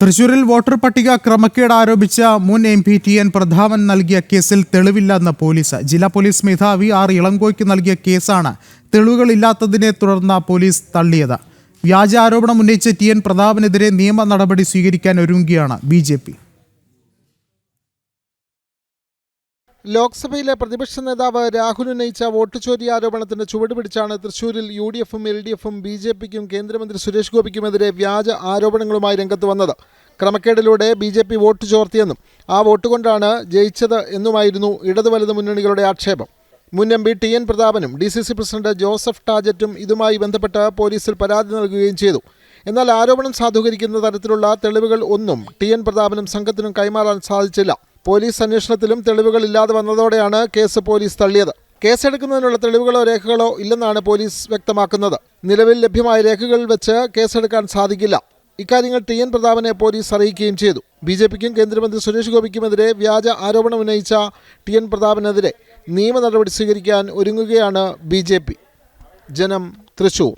തൃശൂരിൽ വോട്ടർ പട്ടിക ക്രമക്കേട് ആരോപിച്ച മുൻ M P T N Prathapan നൽകിയ കേസിൽ തെളിവില്ലെന്ന് പോലീസ്. ജില്ലാ പോലീസ് മേധാവി ആർ ഇളങ്കോയ്ക്ക് നൽകിയ കേസാണ് തെളിവുകളില്ലാത്തതിനെ തുടർന്ന് പോലീസ് തള്ളിയത്. വ്യാജ ആരോപണം ഉന്നയിച്ച ടി എൻ പ്രതാപനെതിരെ നിയമ നടപടി സ്വീകരിക്കാൻ ഒരുങ്ങുകയാണ് ബി ജെ പി. ലോക്സഭയിലെ പ്രതിപക്ഷ നേതാവ് രാഹുൽ ഉന്നയിച്ച വോട്ട് ചോരി ആരോപണത്തിന്റെ ചുവട് പിടിച്ചാണ് തൃശൂരിൽ യു ഡി എഫും എൽ ഡി എഫും ബി ജെ പിക്കും കേന്ദ്രമന്ത്രി സുരേഷ് ഗോപിക്കുമെതിരെ വ്യാജ ആരോപണങ്ങളുമായി രംഗത്ത് വന്നത്. ക്രമക്കേടിലൂടെ ബി ജെ പി വോട്ട് ചോർത്തിയെന്നും ആ വോട്ട് കൊണ്ടാണ് ജയിച്ചത് എന്നുമായിരുന്നു ഇടത് വലത് മുന്നണികളുടെ ആക്ഷേപം. മുൻ M P T N പ്രതാപനും D C C president Joseph ടാജറ്റും ഇതുമായി ബന്ധപ്പെട്ട് പോലീസിൽ പരാതി നൽകുകയും ചെയ്തു. എന്നാൽ ആരോപണം സാധൂകരിക്കുന്ന തരത്തിലുള്ള തെളിവുകൾ ഒന്നും ടി എൻ പ്രതാപനും സംഘത്തിനും കൈമാറാൻ സാധിച്ചില്ല. പോലീസ് അന്വേഷണത്തിലും തെളിവുകൾ ഇല്ലാതെ വന്നതോടെയാണ് കേസ് പോലീസ് തള്ളിയത്. കേസെടുക്കുന്നതിനുള്ള തെളിവുകളോ രേഖകളോ ഇല്ലെന്നാണ് പോലീസ് വ്യക്തമാക്കുന്നത്. നിലവിൽ ലഭ്യമായ രേഖകൾ വെച്ച് കേസെടുക്കാൻ സാധിക്കില്ല. ഇക്കാര്യങ്ങൾ ടി എൻ പ്രതാപനെ പോലീസ് അറിയിക്കുകയും ചെയ്തു. ബി ജെ പിക്കും കേന്ദ്രമന്ത്രി സുരേഷ് ഗോപിക്കുമെതിരെ വ്യാജ ആരോപണം ഉന്നയിച്ച ടി എൻ പ്രതാപനെതിരെ നിയമ നടപടി സ്വീകരിക്കാൻ ഒരുങ്ങുകയാണ് ബി ജനം തൃശൂർ.